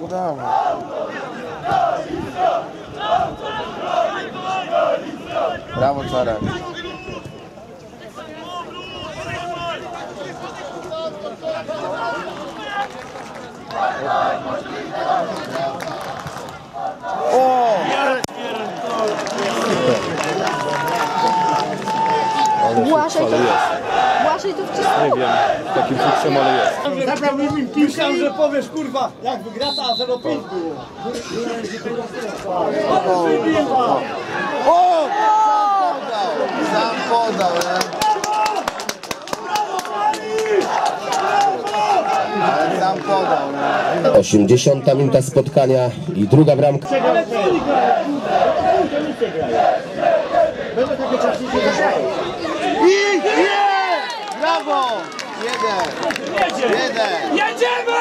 Udało. Brawo Czarek. O! Błaszej to wcisnął. Nie wiem, takim fuksem, ale jest. Zabrałbym im piłkę. Myślałem, że powiesz kurwa, jak wygrata, a 0,5 było. O! Sam podał, sam podał, nie? Ale sam podał, nie? 80 minuta spotkania i druga bramka. I jest! Brawo! Jeden! Jeden! Jedziemy!